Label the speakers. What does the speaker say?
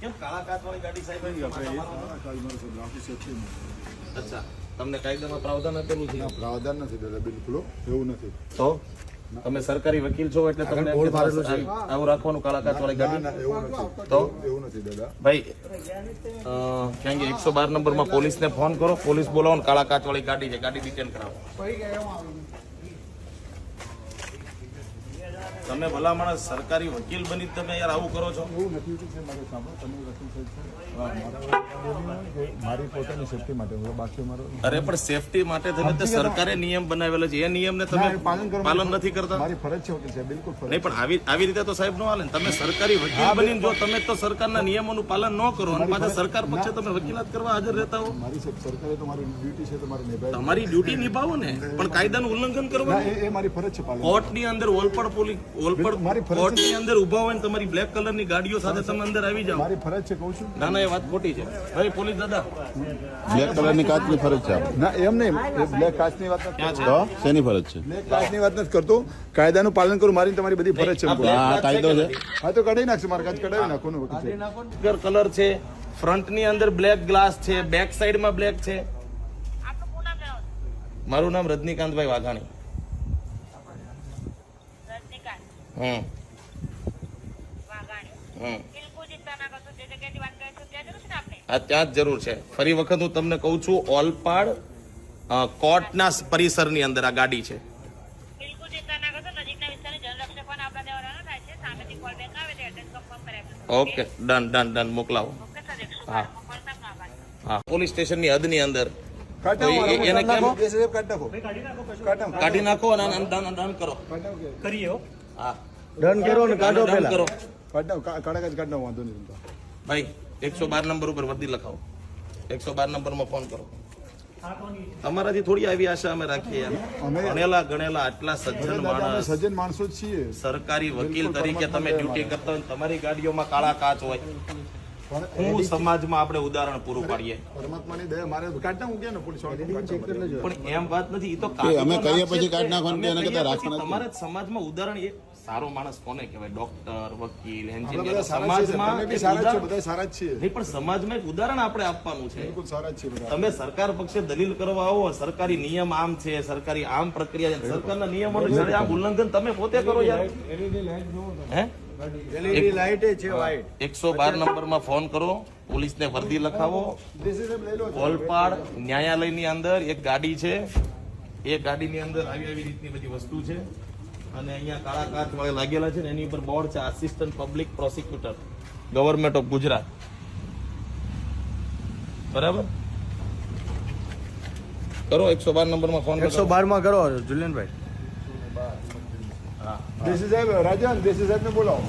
Speaker 1: કેમ કાળા કાચ ગાડી સાહેબ અચ્છા તમને કાયદામાં પ્રાવધાન આપેલું છે?
Speaker 2: પ્રાવધાન નથી દાદા બિલકુલ એવું નથી.
Speaker 1: તો? તમે સરકારી વકીલ છો એટલે તમને. આવું રાખવાનું કાળા કાચ વાળી ગાડી?
Speaker 2: એવું નથી.
Speaker 1: તો?
Speaker 2: એવું નથી દાદા.
Speaker 1: ભાઈ અ, કે એકસો બાર નંબરમાં પોલીસને ફોન કરો પોલીસ બોલાવો ને કાળા કાચ વાળી ગાડી છે ગાડી ડિટેન કરાવો. તમે ભલા માણસ સરકારી વકીલ બની તમે યાર આવું કરો છો?
Speaker 2: એવું નથી છે મારે સાંભળો તમે વકીલ સાહેબ છો. હા, મારા કે મારી પોતાની સેફટી માટે હું બાકી મારો
Speaker 1: અરે પણ સેફટી માટે તે સરકારે નિયમ બનાવેલો છે. એ નિયમને તમે
Speaker 2: પાલન
Speaker 1: નથી કરતા?
Speaker 2: મારી ફરજ છે વકીલ સાહેબ બિલકુલ
Speaker 1: નહીં પણ આવી આવી રીતે તો સાહેબ નો હાલે તમે સરકારી વકીલ બનીને જો તમે તો સરકારના નિયમોનું પાલન ન કરો અને પાછા સરકાર પક્ષે તમે વકીલાત કરવા હાજર રહેતા હો?
Speaker 2: મારી સરકારે તો મારી ડ્યુટી છે તો મારે
Speaker 1: તમારી ડ્યુટી નિભાવો ને. પણ કાયદાનું ઉલ્લંઘન
Speaker 2: ના
Speaker 1: કરવાનું?
Speaker 2: એ મારી ફરજ છે
Speaker 1: કોર્ટની અંદર ઓલપડ પોલી ઓલપડ કોર્ટની અંદર ઊભા હોય ને તમારી બ્લેક કલરની ગાડીઓ સાથે તમે અંદર આવી જાઓ.
Speaker 2: મારી ફરજ છે કહું છું.
Speaker 1: ના ના એ વાત ખોટી છે. ભાઈ પોલીસ દાદા.
Speaker 3: બ્લેક કલરની કાચની ફરજ છે
Speaker 2: ના એમ નહીં. બ્લેક કાચની વાત નથી
Speaker 3: તો શેની ફરજ છે?
Speaker 2: બ્લેક કાચની વાત નથી કરતો. કાયદાનું પાલન કરું મારી તમારી બધી ફરજ છે
Speaker 1: black
Speaker 3: કાયદો છે
Speaker 2: હા તો કઢાઈ નાખશું મારે કાચ કઢાવી નાખો ને
Speaker 1: કલર છે. ફ્રન્ટની અંદર બ્લેક ગ્લાસ છે. બેક સાઈડમાં બ્લેક છે. મારું નામ રજનીકાંતભાઈ વાઘાણી. હમ.
Speaker 4: કરીશું ત્યાં
Speaker 1: જ જરૂર છે. ફરી વખત હું તમને કહું છું ઓલપાડ કોર્ટના પરિસરની અંદર આ ગાડી છે. ઓકે ડન ડન ડન મોકલાવો.
Speaker 4: ઓકે સર એકસો
Speaker 1: હા. હા. પોલીસ સ્ટેશનની હદની અંદર. એને કેમ?
Speaker 2: કાઢ નાખો.
Speaker 1: અને ડન કરો.
Speaker 5: કરીએ હો. ડન કરો ને કાઢો પહેલા
Speaker 1: કરો
Speaker 2: કાઢ નાખો. કા- કાઢા વાંધો નહીં તો
Speaker 1: ભાઈ એકસો બાર નંબર ઉપર વર્દી લખાવો. એકસો બાર નંબરમાં ફોન કરો. તમારાથી થોડી આવી આશા અમે રાખીએ ભણેલા ગણેલા આટલા સજ્જન માણસ.
Speaker 2: સજ્જન માણસો જ છીએ.
Speaker 1: સરકારી વકીલ તરીકે તમે ડ્યુટી કરતા હોય તમારી ગાડીઓમાં કાળા કાચ હોય. હું સમાજમાં આપણે ઉદાહરણ પૂરું પાડીએ.
Speaker 2: પરમાત્માની દયા મારે ને પોલીસ.
Speaker 1: પણ એમ વાત નથી એ તો
Speaker 3: અમે કરીએ પછી કાઢ નાખવાનું જ
Speaker 1: તમારા જ સમાજમાં ઉદાહરણ એ સારો માણસ કોને કહેવાય? ડોક્ટર વકીલ એન્જિનિયર સમાજમાં
Speaker 2: સારા જ છો,
Speaker 1: નહીં પણ સમાજમાં એક ઉદાહરણ આપણે આપવાનું છે.
Speaker 2: બિલકુલ સારા જ
Speaker 1: તમે સરકાર પક્ષે દલીલ કરવા આવો સરકારી નિયમ આમ છે સરકારી આમ પ્રક્રિયા છે સરકારના નિયમોનું જ્યારે આમ ઉલ્લંઘન તમે પોતે કરો યાર. હે?
Speaker 5: LED લાઇટ છે white.
Speaker 1: એકસો બાર નંબરમાં ફોન કરો પોલીસને વર્દી લખાવો. ઓલપાડ ન્યાયાલયની અંદર એક ગાડી છે. એ ગાડીની અંદર આવી આવી રીતની બધી વસ્તુ છે. અને અહીંયા કાળા કાચ વાળા લાગેલા છે ને એની ઉપર બોર્ડ છે assistant public prosecutor government of Gujarat બરાબર? કરો એકસો બાર નંબરમાં ફોન
Speaker 5: એકસો બારમાં કરો જુલિયનભાઈ.
Speaker 2: દેસી સાહેબ રાજન દેસી સાહેબ ને બોલાવો.